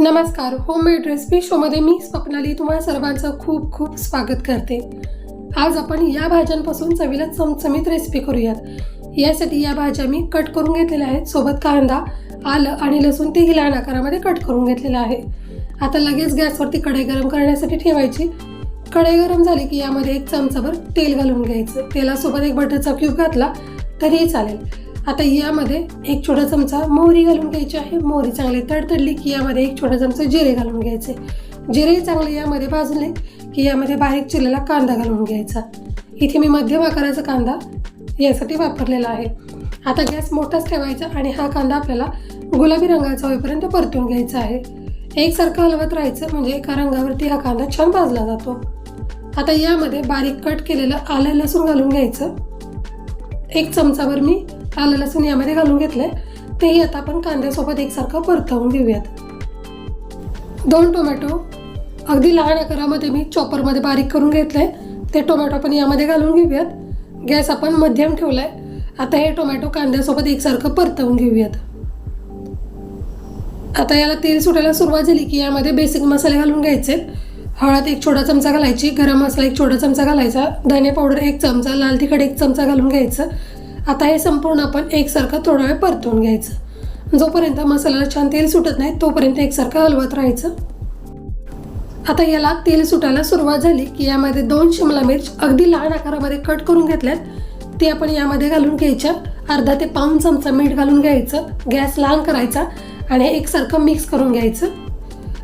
नमस्कार homemade recipe शोमध्ये मी स्वप्नाली तुम्हा सर्वांचं खूप खूप स्वागत करते. आज आपण या भाज्यांपासून चवीला चमचमीत रेसिपी करूयात. यासाठी या भाज्या मी कट करून घेतलेल्या आहेत. सोबत कांदा आलं आणि लसूण ते लहान आकारामध्ये कट करून घेतलेलं आहे. आता लगेच गॅसवरती कढई गरम करण्यासाठी ठेवायची. कढई गरम झाली की यामध्ये एक चमचाभर तेल घालून घ्यायचं. तेलासोबत एक बटरचा क्यूब घातला तरीही चालेल. आता यामध्ये एक छोटा चमचा मोहरी घालून घ्यायची आहे. मोहरी चांगली तडतडली की यामध्ये एक छोटा चमचा जिरे घालून घ्यायचे. जिरे चांगले यामध्ये भाजले की यामध्ये बारीक चिरलेला कांदा घालून घ्यायचा. इथे मी मध्यम आकाराचा कांदा यासाठी वापरलेला आहे. आता गॅस मोठाच ठेवायचा आणि हा कांदा आपल्याला गुलाबी रंगाचा होईपर्यंत परतून घ्यायचा आहे. एकसारखं हलवत राहायचं म्हणजे एका रंगावरती हा कांदा छान भाजला जातो. आता यामध्ये बारीक कट केलेलं आलं लसूण घालून घ्यायचं. एक चमचाभर मी आलं लसूण यामध्ये घालून घेतलंय. तेही आता आपण कांद्यासोबत एकसारखं परतवून घेऊयात. दोन टोमॅटो. अगदी लहान आकारामध्ये मी चॉपरमध्ये बारीक करून घेतलंय. ते टोमॅटो आपण यामध्ये घालून घेऊयात. गॅस आपण मध्यम ठेवलाय. आता हे टोमॅटो कांद्यासोबत एकसारखं परतवून घेऊयात. आता याला तेल सुटायला सुरुवात झाली की यामध्ये बेसिक मसाले घालून घ्यायचे. हळद एक छोटा चमचा घालायची. गरम मसाला एक छोटा चमचा घालायचा. धने पावडर एक चमचा. लाल तिखट एक चमचा घालून घ्यायचं. आता हे संपूर्ण आपण एकसारखं थोडा वेळ परतून घ्यायचं. जोपर्यंत मसाल्याला छान तेल सुटत नाही तोपर्यंत एकसारखं हलवत राहायचं. आता याला तेल सुटायला सुरुवात झाली की यामध्ये दोन शिमला मिर्च अगदी लहान आकारामध्ये कट करून घेतल्यात. ते आपण यामध्ये घालून घ्यायच्या. अर्धा ते पाऊन चमचा मीठ घालून घ्यायचं. गॅस लहान करायचा आणि एकसारखं मिक्स करून घ्यायचं.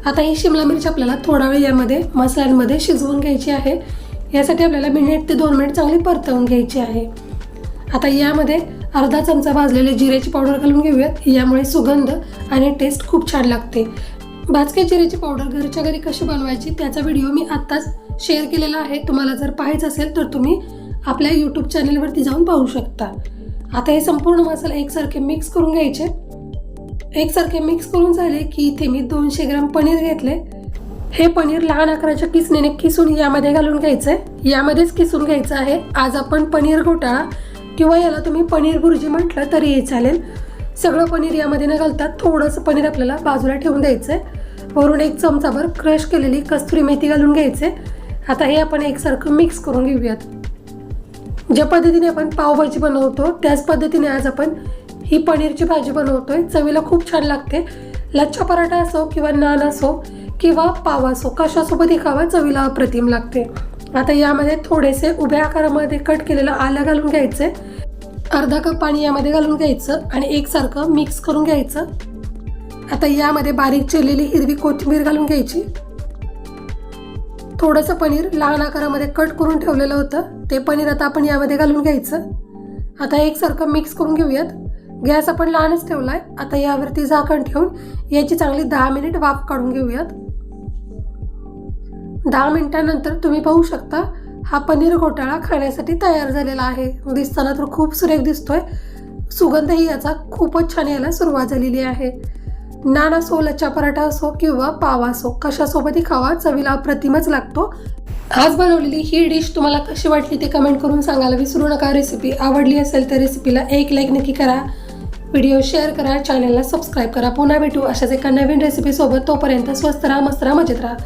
आता ही शिमला मिरची आपल्याला थोडा वेळ यामध्ये मसाल्यांमध्ये शिजवून घ्यायची आहे. यासाठी आपल्याला मिनिट ते दोन मिनिट चांगली परतवून घ्यायची आहे. आता यामध्ये अर्धा चमचा भाजलेले जिऱ्याची पावडर घालून घेऊयात. यामुळे सुगंध आणि टेस्ट खूप छान लागते. भाजके जिऱ्याची पावडर घरच्या घरी कशी बनवायची त्याचा व्हिडिओ मी आत्ताच शेअर केलेला आहे. तुम्हाला जर पाहायचं असेल तर तुम्ही आपल्या यूट्यूब चॅनलवरती जाऊन पाहू शकता. आता हे संपूर्ण मसाले एकसारखे मिक्स करून घ्यायचे. एकसारखे मिक्स करून झाले की इथे मी दोनशे ग्राम पनीर घेतले. हे पनीर लहान आकाराच्या किसणीने किसून यामध्ये घालून घ्यायचं आहे यामध्येच किसून घ्यायचं आहे. आज आपण पनीर घोटाळा किंवा याला तुम्ही पनीर भुर्जी म्हटलं तरीही चालेल. सगळं पनीर यामध्ये न घालता थोडंसं पनीर आपल्याला बाजूला ठेवून द्यायचं आहे वरून एक चमचाभर क्रश केलेली कस्तुरी मेथी घालून घ्यायचे आता हे आपण एकसारखं मिक्स करून घेऊयात. ज्या पद्धतीने आपण पावभाजी बनवतो त्याच पद्धतीने आज आपण ही पनीरची भाजी बनवतोय. चवीला खूप छान लागते. लच्छा पराठा असो किंवा नान असो किंवा पाव असो कशासोबतही खावा चवीला अप्रतिम लागते. आता यामध्ये थोडेसे उभ्या आकारामध्ये कट केलेलं आलं घालून घ्यायचे अर्धा कप पाणी यामध्ये घालून घ्यायचं आणि एकसारखं मिक्स करून घ्यायचं. आता यामध्ये बारीक चिरलेली हिरवी कोथिंबीर घालून घ्यायची. थोडंसं पनीर लहान आकारामध्ये कट करून ठेवलेलं होतं. ते पनीर आता आपण यामध्ये घालून घ्यायचं. आता एकसारखं मिक्स करून घेऊयात. गॅस आपण लहानच ठेवला आहे आता यावरती झाकण ठेवून याची चांगली दहा मिनिट वाफ काढून घेऊयात. दहा मिनटानंतर तुम्ही पाहू शकता हा पनीर घोटाळा खाण्यासाठी तयार झालेला आहे. दिसताना तर खूप सुरेख दिसतोय. सुगंधही याचा खूपच छान यायला सुरुवात झालेली आहे. नान असो लच्छा पराठा असो किंवा पाव असो कशासोबतही खावा चवीला अप्रतिमच लागतो. आज बनवलेली ही डिश तुम्हाला कशी वाटली ते कमेंट करून सांगायला विसरू नका. रेसिपी आवडली असेल तर रेसिपीला एक लाईक नक्की करा. व्हिडिओ शेअर करा चॅनलला सबस्क्राईब करा. पुन्हा भेटू अशाच एका नवीन रेसिपीसोबत तोपर्यंत स्वस्त राहा मस्त राहा मजेत राहा.